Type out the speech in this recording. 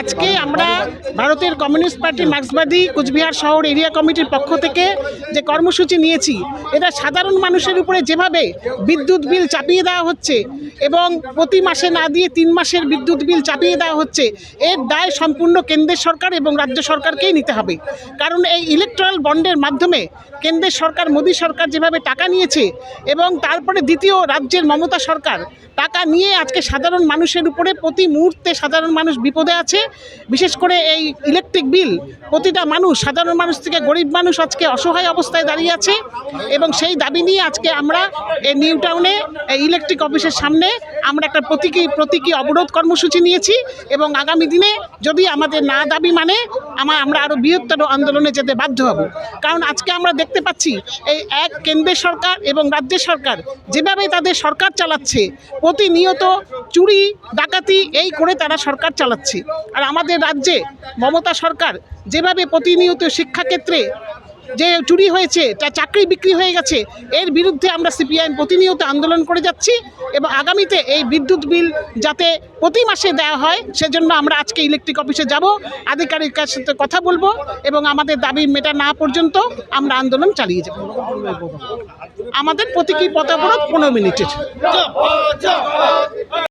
আজকে আমরা ভারতের কমিউনিস্ট পার্টি মার্ক্সবাদী কুচবিহার শহর এরিয়া কমিটির পক্ষ থেকে যে কর্মসূচি নিয়েছি, এটা সাধারণ মানুষের উপরে যেভাবে বিদ্যুৎ বিল চাপিয়ে দেওয়া হচ্ছে এবং প্রতি মাসে না দিয়ে তিন মাসের বিদ্যুৎ বিল চাপিয়ে দেওয়া হচ্ছে, এর দায় সম্পূর্ণ কেন্দ্রের সরকার এবং রাজ্য সরকারকেই নিতে হবে। কারণ এই ইলেকট্রাল বন্ডের মাধ্যমে কেন্দ্রের সরকার, মোদী সরকার যেভাবে টাকা নিয়েছে এবং তারপরে দ্বিতীয় রাজ্যের মমতা সরকার টাকা নিয়ে আজকে সাধারণ মানুষের উপরে প্রতি মুহূর্তে সাধারণ মানুষ বিপদে আছে। বিশেষ করে এই ইলেকট্রিক বিল প্রতিটা মানুষ, সাধারণ মানুষ থেকে গরিব মানুষ আজকে অসহায় অবস্থায় দাঁড়িয়ে আছে এবং সেই দাবি নিয়ে আজকে আমরা এই নিউ টাউনে, এই ইলেকট্রিক অফিসের সামনে আমরা একটা প্রতীকী প্রতীকী অবরোধ কর্মসূচি নিয়েছি এবং আগামী দিনে যদি আমাদের না দাবি মানে আমা আমরা আরও বৃহত্তর আন্দোলনে যেতে বাধ্য হব। কারণ আজকে আমরা দেখতে পাচ্ছি, এই এক কেন্দ্রের সরকার এবং রাজ্যের সরকার যেভাবে তাদের সরকার চালাচ্ছে, প্রতিনিয়ত চুরি, ডাকাতি, এই করে তারা সরকার চালাচ্ছে। আর আমাদের রাজ্যে মমতা সরকার যেভাবে প্রতিনিয়ত শিক্ষাক্ষেত্রে যে চুরি হয়েছে, তা চাকরি বিক্রি হয়ে গেছে, এর বিরুদ্ধে আমরা সিপিআইএম প্রতিনিয়ত আন্দোলন করে যাচ্ছি এবং আগামীতে এই বিদ্যুৎ বিল যাতে প্রতি মাসে দেওয়া হয়, সেজন্য আমরা আজকে ইলেকট্রিক অফিসে যাব, আধিকারিকের সাথে কথা বলব এবং আমাদের দাবি মেটা না পর্যন্ত আমরা আন্দোলন চালিয়ে যাব। আমাদের প্রতীকী পথ অবরোধ পনেরো মিনিটের।